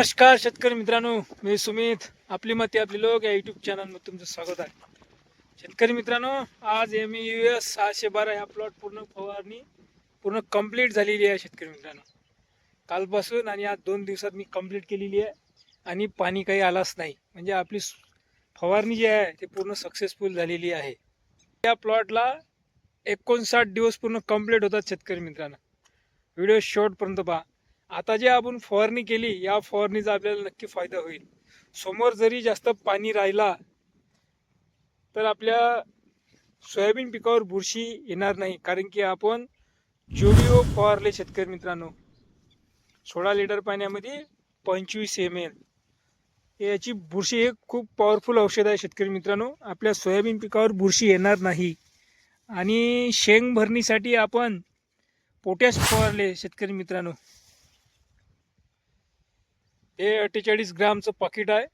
नमस्कार शेतकरी मित्रांनो मी सुमित. आपली मते आपली लोक या युट्यूब चॅनलमध्ये तुमचं स्वागत आहे. शेतकरी मित्रांनो आज एम यू एस सहाशे बारा ह्या प्लॉट पूर्ण फवारणी पूर्ण कंप्लीट झालेली आहे शेतकरी मित्रांनो. कालपासून आणि आज दोन दिवसात मी कंप्लीट केलेली आहे आणि पाणी काही आलाच नाही. म्हणजे आपली फवारणी जी आहे ते पूर्ण सक्सेसफुल झालेली आहे. या प्लॉटला एकोणसाठ दिवस पूर्ण कंप्लीट होतात शेतकरी मित्रांनो. व्हिडिओ शॉर्टपर्यंत पहा. आता जे आपण फवारणी केली या फवारणीचा आपल्याला नक्की फायदा होईल. समोर जरी जास्त पाणी राहिला तर आपल्या सोयाबीन पिकावर बुरशी येणार नाही. कारण की आपण जोडिओ फवारले शेतकरी मित्रांनो सोळा लिटर पाण्यामध्ये पंचवीस एम एल याची बुरशी हे खूप पॉवरफुल औषध आहे शेतकरी मित्रांनो. आपल्या सोयाबीन पिकावर बुरशी येणार नाही. आणि शेंग भरणीसाठी आपण पोटॅश फवारले शेतकरी मित्रांनो. हे अठ्ठेचाळीस ग्रामचं पाकिट आहे.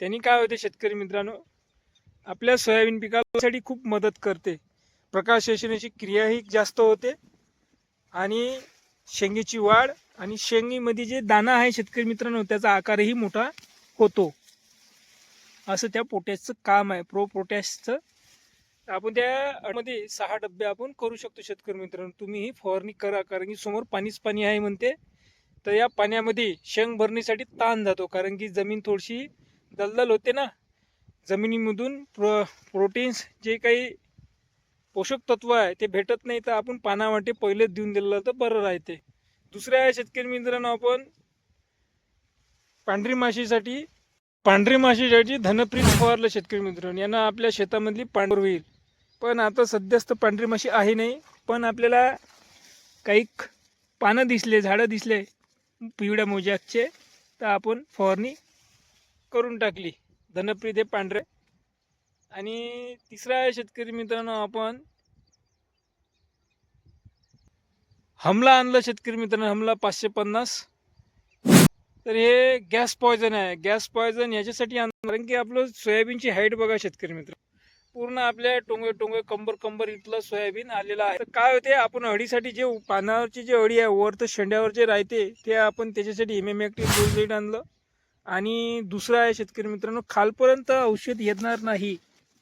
त्यांनी काय होते शेतकरी मित्रांनो आपल्या सोयाबीन पिकासाठी खूप मदत करते. प्रकाश शोषणाची क्रियाही जास्त होते आणि शेंगेची वाढ आणि शेंगीमध्ये जे दाणा आहे शेतकरी मित्रांनो त्याचा आकारही मोठा होतो. असं त्या पोटॅशचं काम आहे. प्रो पोटॅशचं आपण त्यामध्ये सहा डबे आपण करू शकतो शेतकरी मित्रांनो. तुम्ही ही फवारणी करा कारण की समोर पाणीच पाणी आहे म्हणते. तर या पाण्यामध्ये शेंग भरणीसाठी ताण जातो कारण की जमीन थोडीशी दलदल होते ना. जमिनीमधून प्रो प्रोटीन्स जे काही पोषक तत्व आहे ते भेटत नाही तर आपण पानावाटे पहिलेच देऊन दिलं तर बरं राहते. दुसऱ्या शेतकरी मित्रांनो आपण पांढरी माशीसाठी पांढरी माशीसाठी धनप्रीत फवारलं शेतकरी मित्रांनो. यांना आपल्या शेतामधली पांढर होईल. पण आता सध्याच तर पांढरी माशी आहे नाही पण आपल्याला काही पानं दिसले झाडं दिसले पिवळ्या मोजाकचे तर आपण फवारणी करून टाकली. धनप्रिय ते पांढरे. आणि तिसरा शेतकरी मित्रांनो आपण हमला आणलं शेतकरी मित्रांनो हमला पाचशे पन्नास. तर हे गॅस पॉयझन आहे. गॅस पॉयझन याच्यासाठी आणलं कारण की आपलं सोयाबीनची हाईट बघा शेतकरी मित्र पूर्ण आपल्या टोंगे टोंगे कंबर कंबर इथलं सोयाबीन आलेलं आहे. तर काय होते आपण अडीसाठी जे पानावरची जी अडी आहे वर तर शेंड्यावर जे राहते ते आपण त्याच्यासाठी एम एम एक्टिव आणलं. आणि दुसरं आहे शेतकरी मित्रांनो खालपर्यंत औषध येणार नाही.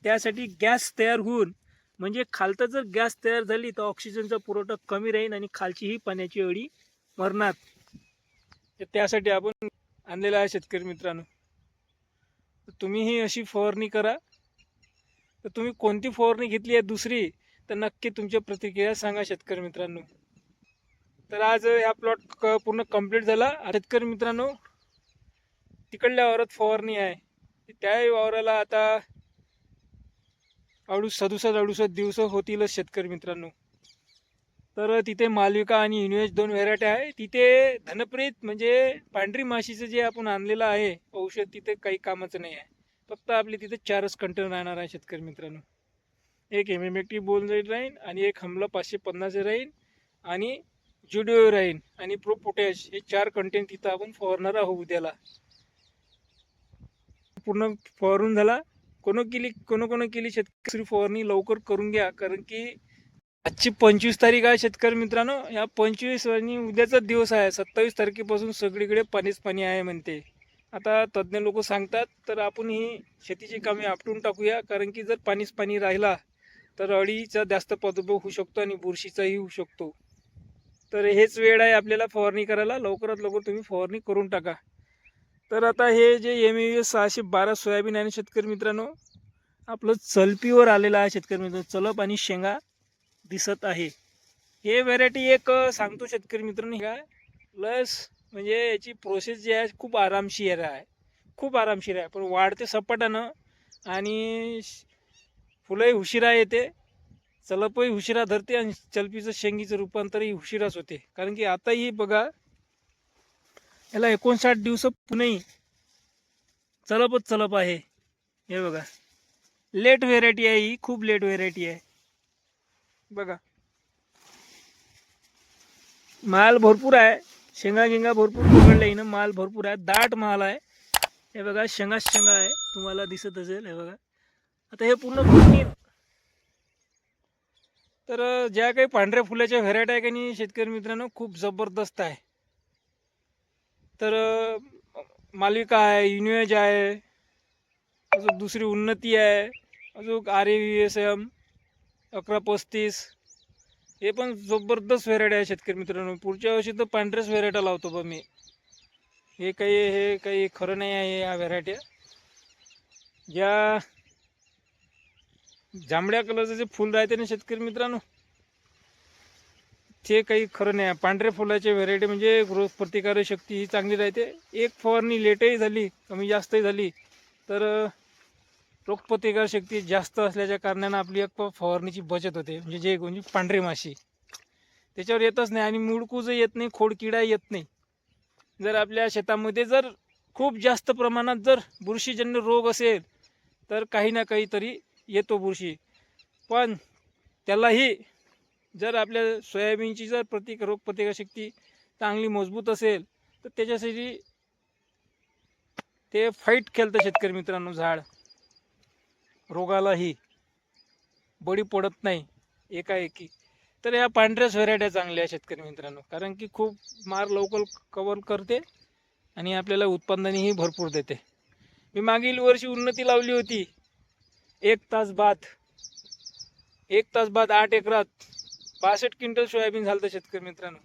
त्यासाठी गॅस तयार होऊन म्हणजे खालता जर गॅस तयार झाली तर ऑक्सिजनचा पुरवठा कमी राहील आणि खालचीही पाण्याची अडी मरणार. तर त्यासाठी आपण आणलेलं आहे शेतकरी मित्रांनो. तुम्हीही अशी फवारणी करा. तर तुम्ही कोणती फवारणी घेतली आहे दुसरी? तर नक्की तुमच्या प्रतिक्रिया सांगा शेतकरी मित्रांनो. तर आज हा प्लॉट क पूर्ण कंप्लीट झाला. शेतकरी मित्रांनो तिकडल्या वावरात फवारणी आहे. त्याही वावराला आता अडूस सदुसष्ट अडुसष्ट दिवस होतीलच शेतकरी मित्रांनो. तर तिथे मालविका आणि युनिवेज दोन व्हेरायटी आहे. तिथे धनप्रीत म्हणजे पांढरी माशीचं जे आपण आणलेलं आहे औषध तिथे काही कामाचं नाही आहे. फक्त आपले तिथे चारच कंटेनर राहणार आहे शेतकरी मित्रांनो. एक एम एम एक्टी बोल राहीन आणि एक हमला पाचशे पन्नास राहीन आणि जुडिओ राहीन आणि प्रो पोटॅश हे चार कंटेन तिथं आपण फवारणार आहोत उद्याला. पूर्ण फवारून झाला. कोण केली कोण कोण केली शेतकरी फवारणी लवकर करून घ्या. कारण की आजची पंचवीस तारीख आहे शेतकरी मित्रांनो. या पंचवीस आणि उद्याचा दिवस आहे. सत्तावीस तारखेपासून सगळीकडे पाणीच पाणी आहे म्हणते. आता तज्ज्ञ लोक सांगतात तर आपण ही शेतीची कामे आपटून टाकूया. कारण की जर पाणीच पाणी राहिला तर अळीचा जास्त प्रादुर्भाव होऊ शकतो आणि बुरशीचाही होऊ शकतो. तर हेच वेळ आहे आपल्याला फवारणी करायला. लवकरात लवकर तुम्ही फवारणी करून टाका. तर आता हे जे एम यू एस सहाशे बारा सोयाबीन आणि शेतकरी मित्रांनो आपलं चलपीवर आलेलं आहे शेतकरी मित्रांनो. चलप आणि शेंगा दिसत आहे. हे व्हेरायटी एक सांगतो शेतकरी मित्रांनो. ह्या प्लस म्हणजे याची प्रोसेस जी आहे खूप आरामशीर आहे. खूप आरामशीर आहे. पण वाढते सपाटानं आणि फुलंही उशिरा येते चलपही उशिरा धरते आणि चलपीचं शेंगीचं रूपांतरही उशिराच होते. कारण की आताही बघा याला एकोणसाठ दिवस पुणेही चलपच चलप आहे. हे बघा. लेट व्हेरायटी आहे ही खूप लेट व्हेरायटी आहे. बघा. माल भरपूर आहे. शेंगा गिंगा भरपूर पकडल्या हिनं माल भरपूर आहे. दाट माल आहे. हे बघा शेंगाच शेंगा आहे. तुम्हाला दिसत असेल हे बघा. आता हे पूर्ण फुटणी तर ज्या काही पांढऱ्या फुलाच्या व्हेरायटी आहे का नाही शेतकरी मित्रांनो खूप जबरदस्त आहे. तर मालिका आहे युनिवेज आहे. अजून दुसरी उन्नती आहे. अजून R A V S M अकरा पस्तीस. हे पण जबरदस्त व्हेरायटी आहे शेतकरी मित्रांनो. पुढच्या वर्षी तर पांढऱ्याच व्हेरायट्या लावतो बा मी. हे काही हे काही खरं नाही आहे या व्हेरायट्या ज्या जांभळ्या कलरचं जे फुल राहते ना शेतकरी मित्रांनो ते काही खरं नाही आहे. पांढऱ्या फुलाचे व्हेरायटी म्हणजे रोग प्रतिकारक शक्ती ही चांगली राहते. एक फवारणी लेटही झाली कमी जास्तही झाली तर रोगप्रतिकारशक्ती रोगप्रतिकार शक्ती जास्त असल्याच्या कारणानं आपली एक फवारणीची बचत होते. म्हणजे जे म्हणजे पांढरी माशी. त्याच्यावर येतच नाही आणि मुळकूज येत नाही खोडकिडा येत नाही. जर आपल्या शेतामध्ये जर खूप जास्त प्रमाणात जर बुरशीजन्य रोग असेल तर काही ना काहीतरी येतो बुरशी. पण त्यालाही जर आपल्या सोयाबीनची जर प्रतिक रोगप्रतिकारशक्ती चांगली मजबूत असेल तर त्याच्यासाठी ते फाईट खेळतं शेतकरी मित्रांनो झाड. रोगालाही बळी पडत नाही एकाएकी. तर या पांढऱ्याच व्हेरायट्या चांगल्या शेतकरी मित्रांनो. कारण की खूप मार लवकर कवर करते आणि आपल्याला उत्पादनही भरपूर देते. मी मागील वर्षी उन्नती लावली होती. एक तास बाद एक तास बाद आठ एकरात. बासष्ट क्विंटल सोयाबीन झालं होतं शेतकरी मित्रांनो.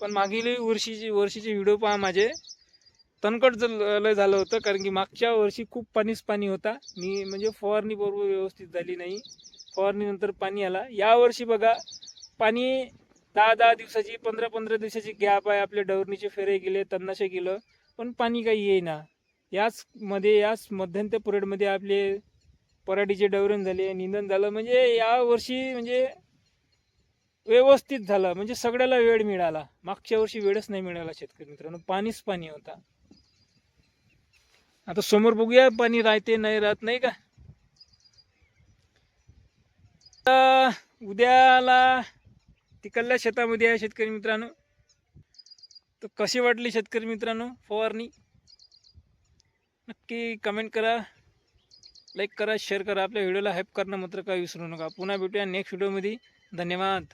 पण मागील वर्षीची वर्षीचे व्हिडिओ पहा माझे. तणकट लय झालं होतं कारण की मागच्या वर्षी खूप पाणीच पाणी होता. मी म्हणजे फवारणी बरोबर व्यवस्थित झाली नाही. फवारणीनंतर पाणी आला. यावर्षी बघा पाणी दहा दहा दिवसाची पंधरा पंधरा दिवसाची गॅप आहे. आपल्या डवरणीचे फेरे गेले तन्नाशे गेलं पण पाणी काही येईना. याच मध्ये याच मध्यंतर पिरियडमध्ये आपले पराठीचे डवरण झाले निंदन झालं. म्हणजे यावर्षी म्हणजे व्यवस्थित झालं. म्हणजे सगळ्याला वेळ मिळाला. मागच्या वर्षी वेळच नाही मिळाला शेतकरी मित्रांनो. पाणीच पाणी होता. आता समोर बघूया पाणी राहते नाही राहत नाही का? उद्याला तिकडल्या शेतामध्ये आहे शेतकरी मित्रांनो. तर कशी वाटली शेतकरी मित्रांनो फवारणी? नक्की कमेंट करा लाईक करा शेअर करा. आपल्या व्हिडिओला हेल्प करणं मात्र काय विसरू नका. पुन्हा भेटूया नेक्स्ट व्हिडिओमध्ये धन्यवाद.